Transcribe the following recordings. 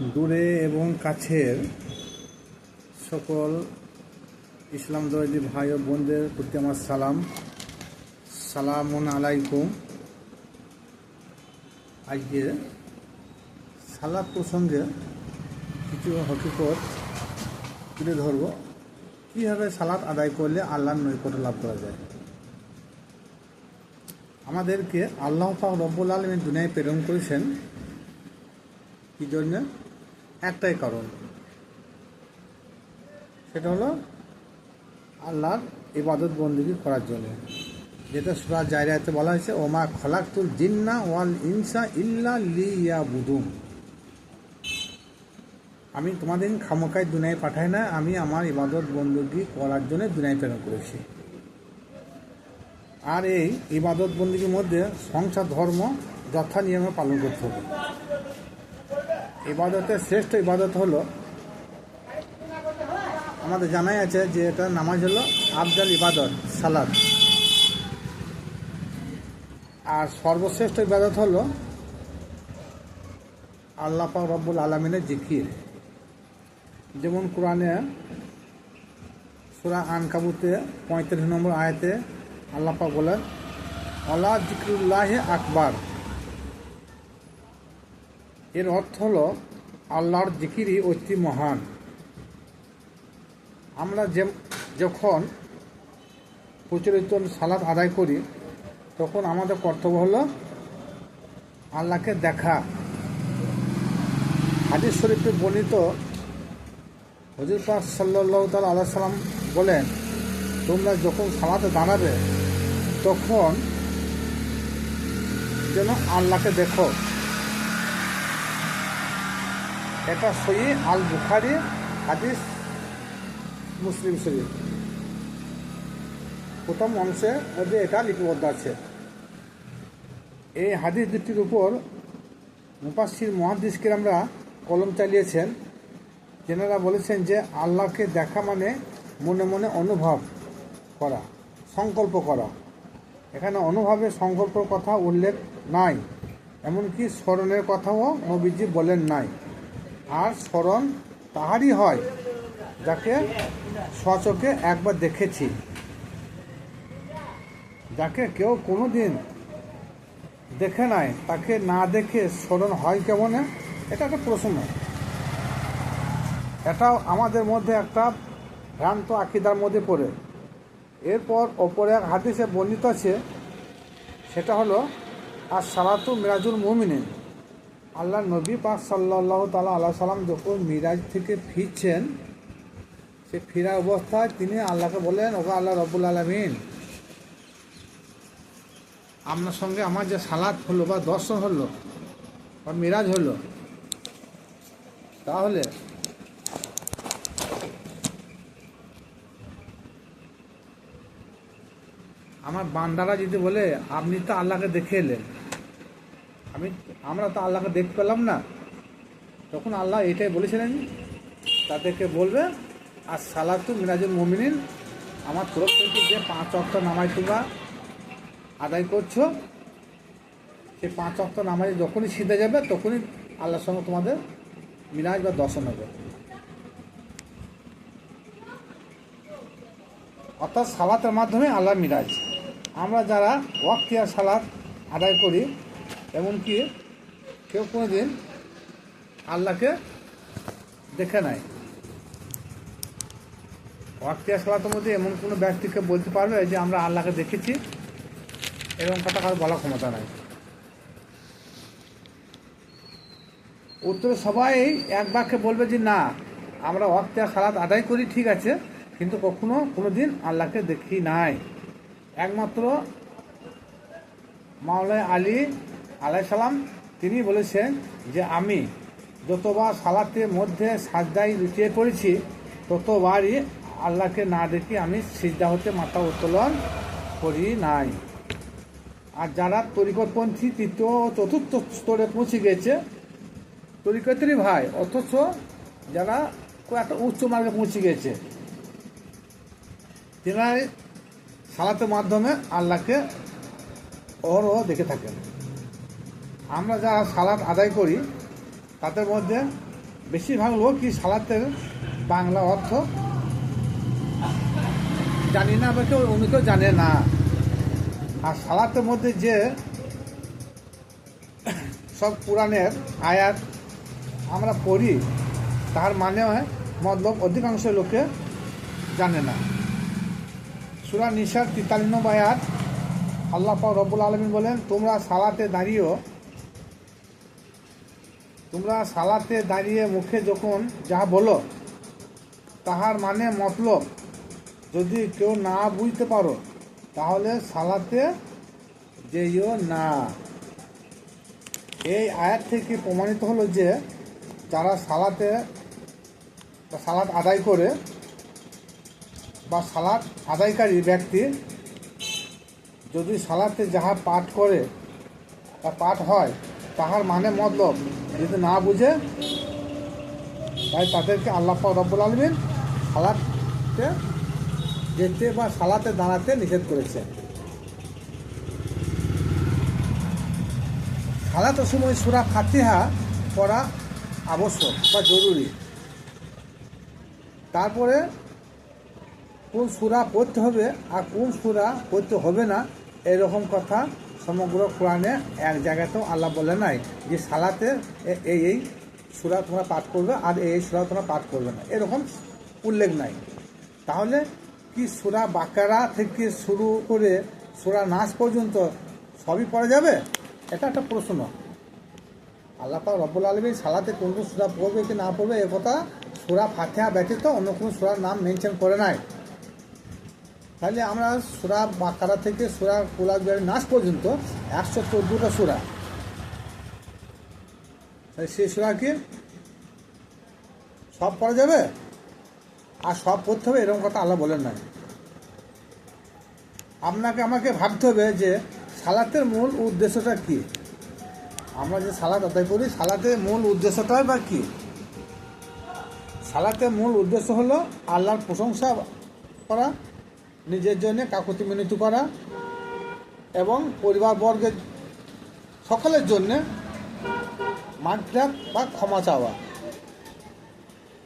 দূরে এবং কাছের সকল ইসলাম দরদি ভাই ও বোনদের প্রতি আমার সালাম। সালামুন আলাইকুম। আজকে সালাদ প্রসঙ্গে কিছু হকিকত তুলে ধরব। কীভাবে সালাদ আদায় করলে আল্লাহর নৈকট্য লাভ করা যায়? আমাদেরকে আল্লাহ পাক রব্বুল আলমী দুনিয়ায় প্রেরণ করেছেন। কী জন্য? একটাই কারণ। সেটা হলো আল্লাহর ইবাদত বন্দিগি করার জন্য। যেটা সুরা জায়রাতে বলা হয়েছে, ওমা খলাকুল জিন্না ওয়াল ইনসা ইল্লা লিয়া বুদুম আমি তোমাদের খামোকায় দুনিয়ায় পাঠাই না, আমি আমার ইবাদত বন্দুকি করার জন্য দুনিয়ায় প্রেরণ করেছি। আর এই ইবাদত বন্দীর মধ্যে সংসার ধর্ম যথা নিয়মে পালন করতে হবে। ইবাদতের শ্রেষ্ঠ ইবাদত হলো, আমাদের জানাই আছে যে এটা নামাজ হলো আফজাল ইবাদত, সালাদ। আর সর্বশ্রেষ্ঠ ইবাদত হলো আল্লাহ রব্বুল আলমিনের জিকির। যেমন কোরআনে সুরা আনকাবুতে পঁয়ত্রিশ নম্বর আয়াতে আল্লাহ পাক বলেন আল্লাহ জিকরুল্লাহ আকবার। এর অর্থ হলো আল্লাহর জিকিরই অতি মহান। আমরা যে যখন প্রচলিত সালাদ আদায় করি, তখন আমাদের কর্তব্য হলো আল্লাহকে দেখা। হাদিস শরীফে বর্ণিত হজুর পাক সাল্লাহ তাল আল্লাহ সাল্লাম বলেন, তোমরা যখন সালাতে দাঁড়াবে, তখন যেন আল্লাহকে দেখো। এটা সই আল বুখারি হাদিস, মুসলিম শরীফ। প্রথম অংশে মধ্যে এটা লিপিবদ্ধ আছে। এই হাদিস দুটির উপর মুপাসির মহাদিসকে আমরা কলম চালিয়েছেন, যেনারা বলেছেন যে আল্লাহকে দেখা মানে মনে মনে অনুভব করা, সংকল্প করা। এখানে অনুভবে সংকল্পর কথা উল্লেখ নাই, এমনকি স্মরণের কথাও নবীজি বলেন নাই। আর স্মরণ তাহারই হয়, যাকে স্বচকে একবার দেখেছি। যাকে কেউ কোনো দিন দেখে নাই, তাকে না দেখে স্মরণ হয় কেমনে? এটা একটা প্রশ্ন। এটাও আমাদের মধ্যে একটা ভ্রান্ত আকিদার মধ্যে পড়ে। এরপর ওপরে এক হাদিসে বর্ণিত আছে, সেটা হলো আর সালাতু মিরাজুল মুমিনিন। আল্লাহ নবী পাক সাল্লাহ তালা আল্লাহ সাল্লাম যখন মিরাজ থেকে ফিরছেন, সে ফিরা অবস্থায় তিনি আল্লাহকে বলেন ওকে আল্লাহ রবুল আলমিন, আপনার সঙ্গে আমার যে সালাদ হলো বা দর্শন হলো বা মিরাজ হলো, তাহলে আমার বান্দারা যদি বলে, আপনি তো আল্লাহকে দেখে এলেন। আমি, আমরা তো আল্লাহকে দেখতে পেলাম না। তখন আল্লাহ এটাই বলেছিলেন, তাদেরকে বলবে আর সালাতু মিরাজুল মমিনিন, আমার তরফ থেকে যে পাঁচ অক্ট নামাজ তোমরা আদায় করছ, সেই পাঁচ অক্ট নামাজে যখনই সিধে যাবে, তখনই আল্লাহর সঙ্গে তোমাদের মিরাজ বা দর্শন হবে। অর্থাৎ সালাতের মাধ্যমে আল্লাহ মিরাজ আমরা যারা ওয়াক্তিয়া সালাত আদায় করি এমনকি কেউ কোনো দিন আল্লাহকে দেখে নাই। ওয়াক্তিয়া সালাতের মধ্যে এমন কোনো ব্যক্তিকে বলতে পারবে যে আমরা আল্লাহকে দেখেছি? এরকম কথা কারও বলার ক্ষমতা নাই। উত্তরে সবাই এক বাক্যে বলবে যে, না, আমরা ওয়াক্তিয়া সালাত আদায় করি, ঠিক আছে, কিন্তু কখনো কোনো দিন আল্লাহকে দেখি নাই। একমাত্র মাওলায় আলী আলাই সালাম, তিনি বলেছেন যে আমি যতবার সালাতের মধ্যে সাজদাই লুচিয়ে পড়েছি, ততবারই আল্লাহকে না দেখি আমি সিজদা হতে মাথা উত্তোলন করি নাই। আর যারা তরিকতপন্থী তৃতীয় চতুর্থ স্তরে পৌঁছে গেছে তরিকতেরই ভাই, অথচ যারা একটা উচ্চ মার্গে পৌঁছে গেছে, তেনাই সালাতের মাধ্যমে আল্লাহকে অহরহ দেখে থাকেন। আমরা যা সালাত আদায় করি তাদের মধ্যে বেশিরভাগ লোকই সালাতের বাংলা অর্থ জানি না বা কেউ, উনি কেউ জানে না। আর সালাতের মধ্যে যে সব কোরআনের আয়াত আমরা পড়ি, তার মানে হয় মতলব অধিকাংশ লোকে জানে না। সুরা নিশার তিতালিন আয়াত, আল্লাহ রবুল আলমিন বলেন, তোমরা সালাতে দাঁড়িয়েও তোমরা সালাতে দাঁড়িয়ে মুখে যখন যা বলো, তাহার মানে মতলব। যদি কেউ না বুঝতে পারো, তাহলে সালাতে যেইও না। এই আয়াত থেকে প্রমাণিত হলো যে, যারা সালাতে, সালাত আদায় করে বা সালাত আদায়কারী ব্যক্তি যদি সালাতে যাহা পাঠ করে বা পাঠ হয়, তাহার মানে মতলব। যদি না বুঝে, তাই তাদেরকে আল্লাহ রব্বুল আলমিন সালাতে যেতে বা সালাতে দাঁড়াতে নিষেধ করেছে। সালাতের সময় সুরা ফাতিহা পড়া আবশ্যক বা জরুরি। তারপরে কোন সুরা পড়তে হবে আর কোন সুরা পড়তে হবে না, এরকম কথা সমগ্র কোরআনে এক জায়গাতেও আল্লাহ বলে নাই যে সালাতে এই এই সুরা তোমরা পাঠ করবে আর এই সুরা তোমরা পাঠ করবে না। এরকম উল্লেখ নাই। তাহলে কি সুরা বাকারা থেকে শুরু করে সুরা নাচ পর্যন্ত সবই পড়া যাবে? এটা একটা প্রশ্ন। আল্লাহ পাক রব্বুল আলমী সালাতে কোন কোন সুরা পড়বে কি না পড়বে এ কথা সুরা ফাতিহা ব্যতীত অন্য কোনো সুরার নাম মেনশন করে নাই। তাহলে আমরা সুরা বাকারা থেকে সুরা কুলাগের নাচ পর্যন্ত একশো চোদ্দোটা সুরা। তাহলে সেই সুরা কি? সব পড়া যাবে? আর সব পড়তে হবে, এরকম কথা আল্লাহ বলেন নাই। আপনাকে, আমাকে ভাবতে হবে যে সালাতের মূল উদ্দেশ্যটা কি? আমরা যে সালাত আদায় করি, সালাতের মূল উদ্দেশ্যটাই বা কি? সালাতের মূল উদ্দেশ্য হলো আল্লাহর প্রশংসা করা নিজের জন্য কাকুতি মিনতি করা এবং পরিবারবর্গের সকলের জন্য মাগফিরাত বা ক্ষমা চাওয়া।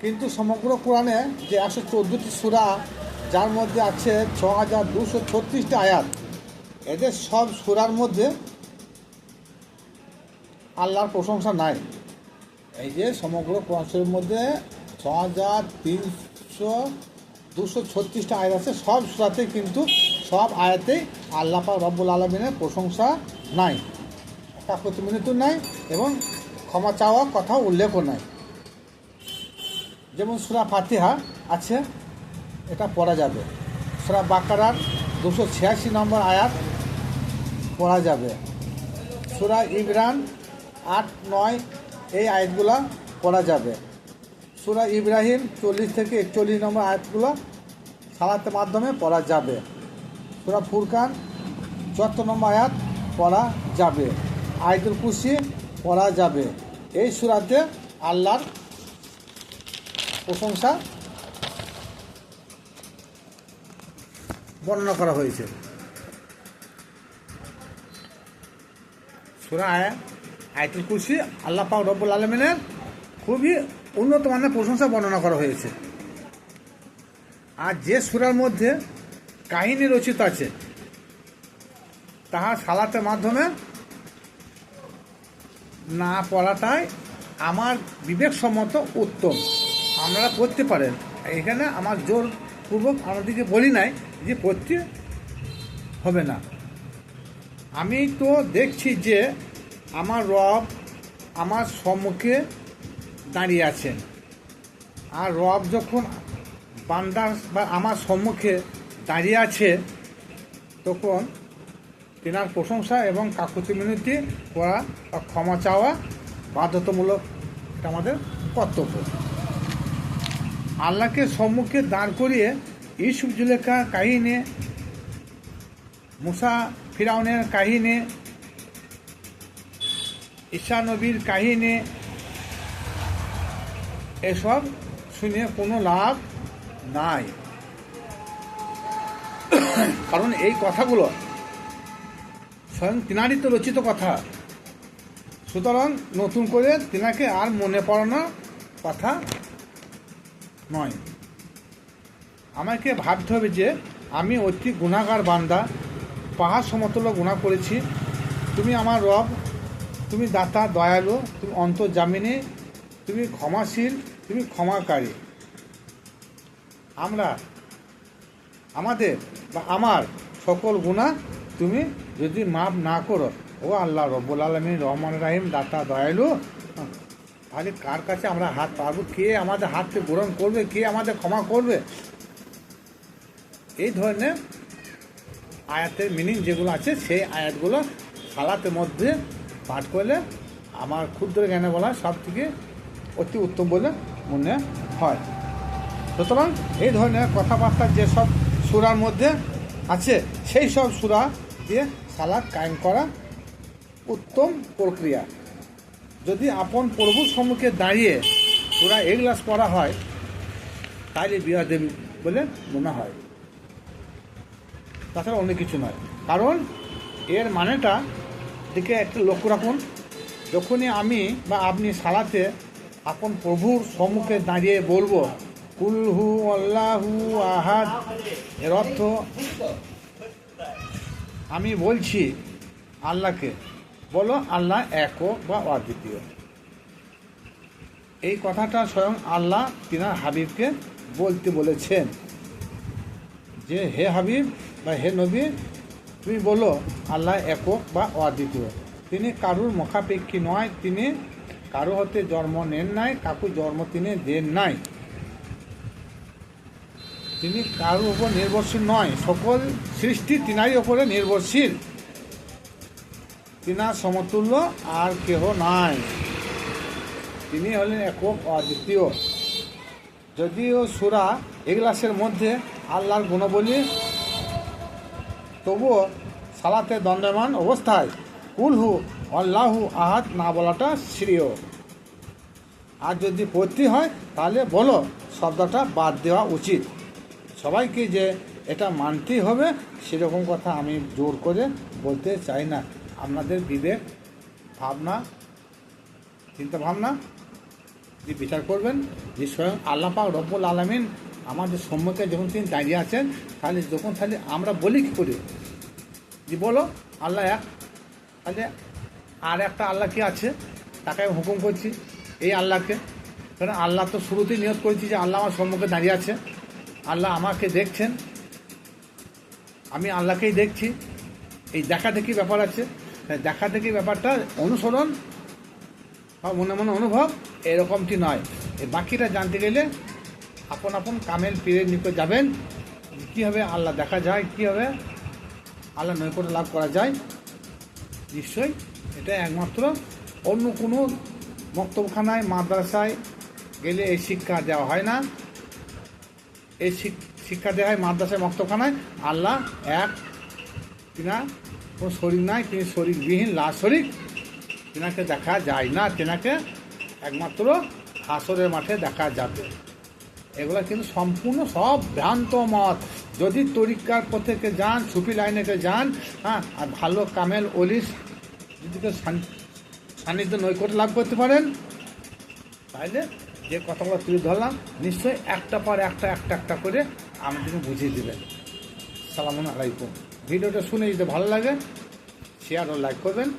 কিন্তু সমগ্র কোরআনে যে একশো চোদ্দোটি সুরা, যার মধ্যে আছে ছ হাজার দুশো ছত্রিশটা আয়াত, এদের সব সুরার মধ্যে আল্লাহর প্রশংসা নাই। এই যে সমগ্র কোরআনের মধ্যে ছ হাজার তিনশো দুশো ছত্রিশটা আয়াত আছে, সব সুরাতে কিন্তু সব আয়াতেই আল্লাহ রব্বুল আলমিনের প্রশংসা নাই কাকতি মিনিতও নাই এবং ক্ষমা চাওয়ার কথা উল্লেখও নাই। যেমন সুরা ফাতিহা আছে, এটা পড়া যাবে। সুরা বাকারার দুশো ছিয়াশি নম্বর আয়াত পড়া যাবে। সুরা ইমরান আট নয়, এই আয়াতগুলো পড়া যাবে। সুরা ইব্রাহিম চল্লিশ থেকে একচল্লিশ নম্বর আয়াতগুলো সালাতের মাধ্যমে পড়া যাবে। সুরা ফুরকান চুয়াত্তর নম্বর আয়াত পড়া যাবে। আয়তুল কুসি পড়া যাবে। এই সুরাতে আল্লাহর প্রশংসা বর্ণনা করা হয়েছে। সুরা আয়তুল কুরসি আল্লাহ পাক রব্বুল আলমিনের খুবই উন্নত মানের প্রশংসা বর্ণনা করা হয়েছে। আর যে সুরার মধ্যে কাহিনী রচিত আছে, তাহা সালাতের মাধ্যমে না পড়াটাই আমার বিবেকসম্মত উত্তম। আপনারা পড়তে পারেন। এখানে আমার জোর জোরপূর্বক আমাদেরকে বলি নাই যে পড়তে হবে না। আমি তো দেখছি যে আমার রব আমার সম্মুখে দাঁড়িয়ে আছেন। আর রব যখন বান্দার বা আমার সম্মুখে দাঁড়িয়ে আছে, তখন তেনার প্রশংসা এবং কাকুতি মিনতি করা বা ক্ষমা চাওয়া বাধ্যতামূলক এটা আমাদের কর্তব্য। আল্লাহকে সম্মুখে দাঁড় করিয়ে ইসুফ জুলেখা কাহিনী, মুসা ফিরাউনের কাহিনী, ঈশা নবীর কাহিনী এসব শুনে কোনো লাভ নাই। কারণ এই কথাগুলো স্বয়ং তিনারই তো রচিত কথা। সুতরাং নতুন করে তিনাকে আর মনে পড়ানোর কথা নয়। আমাকে ভাবতে হবে যে আমি অতি গুণাগার বান্দা পাহাড় সমতল গুণা করেছি। তুমি আমার রব, তুমি দাতা দয়ালু, তুমি অন্তর্জামিনী, তুমি ক্ষমাশীল তুমি ক্ষমাকারী। আমরা, আমাদের বা আমার সকল গুণা তুমি যদি মাফ না করো। ও আল্লাহ রব্বুল আলমী রহমান রাহিম, দাতা দয়ালু। তাহলে কার কাছে আমরা হাত পারব কে আমাদের হাতকে গ্রহণ করবে? কে আমাদের ক্ষমা করবে? এই ধরনের আয়াতের মিনিং যেগুলো আছে, সেই আয়াতগুলো সালাতের মধ্যে পাঠ করলে আমার ক্ষুদ্র জ্ঞানে বলা সব থেকে অতি উত্তম বলে মনে হয়। সুতরাং এই ধরনের কথাবার্তা যেসব সুরার মধ্যে আছে, সেই সব সুরা দিয়ে সালাদ কায়েম করা উত্তম প্রক্রিয়া। যদি আপন প্রভুর সম্মুখে দাঁড়িয়ে সুরা এগলাস পড়া হয় তাহলে বিয়া দেবী বলে মনে হয়। তাছাড়া অন্য কিছু নয়। কারণ এর মানেটা দিকে একটু লক্ষ্য রাখুন। যখনই আমি বা আপনি সালাতে আপন প্রভুর সম্মুখে দাঁড়িয়ে বলব কুলহু আল্লাহু আহাদ। এর অর্থ, আমি বলছি আল্লাহকে। বলো, আল্লাহ এক বা অদ্বিতীয়। এই কথাটা স্বয়ং আল্লাহ তিনার হাবিবকে বলতে বলেছেন যে, হে হাবিব বা হে নবী, তুমি বলো, আল্লাহ একক বা অদ্বিতীয়। তিনি কারুর মুখাপেক্ষী নয়, তিনি কারও হতে জন্ম নেন নাই, কাকু জন্ম তিনি দেন নাই। তিনি কারোর উপর নির্ভরশীল নয়, সকল সৃষ্টি তিনারই ওপরে নির্ভরশীল। তিনার সমতুল্য আর কেহ নাই। তিনি হলেন একক অদ্বিতীয়। যদিও সুরা এগলাসের মধ্যে আল্লাহর গুণবলী, তবুও সালাতে দণ্ডমান অবস্থায়। কুলহু আল্লাহু আহাত না বলাটা শ্রেয়। আর যদি পড়তে হয়, তাহলে বলো, শব্দটা বাদ দেওয়া উচিত। সবাইকে যে এটা মানতেই হবে, সেরকম কথা আমি জোর করে বলতে চাই না। আপনাদের বিবেক, ভাবনা চিন্তা ভাবনা যে বিচার করবেন যে স্বয়ং আল্লাহ পাক রব্বুল আলমিন আমাদের সম্মুখে যখন তিনি দাঁড়িয়ে আছেন, তাহলে যখন তাহলে আমরা বলি কী করি? যে বলো, আল্লাহ এক, তাহলে আর একটা আল্লাহ কি আছে, তাকে হুকুম করছি এই আল্লাহকে। কারণ আল্লাহ তো শুরুতেই নিয়োগ করেছি যে আল্লাহ আমার সম্মুখে দাঁড়িয়ে আছে। আল্লাহ আমাকে দেখছেন, আমি আল্লাহকেই দেখছি। এই দেখা দেখি ব্যাপার আছে। দেখা দেখি ব্যাপারটা অনুসরণ বা মনে মনে অনুভব এরকমটি নয়। এই বাকিটা জানতে গেলে আপন আপন কামেল পীরের নিকট যাবেন। কীভাবে আল্লাহ দেখা যায় কীভাবে আল্লাহ নৈকট্য লাভ করা যায়। নিশ্চয়ই এটা একমাত্র। অন্য কোনো মক্তবখানায়, মাদ্রাসায় গেলে এই শিক্ষা দেওয়া হয় না। এই শিক্ষা দেওয়া হয় মাদ্রাসায়, মক্তবখানায়। আল্লাহ এক কিনা কোনো শরীর নাই, তিনি শরীরবিহীন লা শরীর তেনাকে দেখা যায় না, তেনাকে একমাত্র হাসরের মাঠে দেখা যাবে। এগুলো কিন্তু সম্পূর্ণ সব ভ্রান্ত মত। যদি তরিকার পথেকে যান, সুফি লাইনেকে যান হ্যাঁ আর ভালো কামেল অলিস যদি কেউ সান- সান্নিধ্য নৈকট্য লাভ করতে পারেন তাহলে যে কথাগুলো তুলে ধরলাম, নিশ্চয়ই একটা পর একটা একটা একটা করে আমাদেরকে বুঝিয়ে দেবেন। সালামুন আলাইকুম। ভিডিওটা শুনে যদি ভালো লাগে শেয়ার ও লাইক করবেন।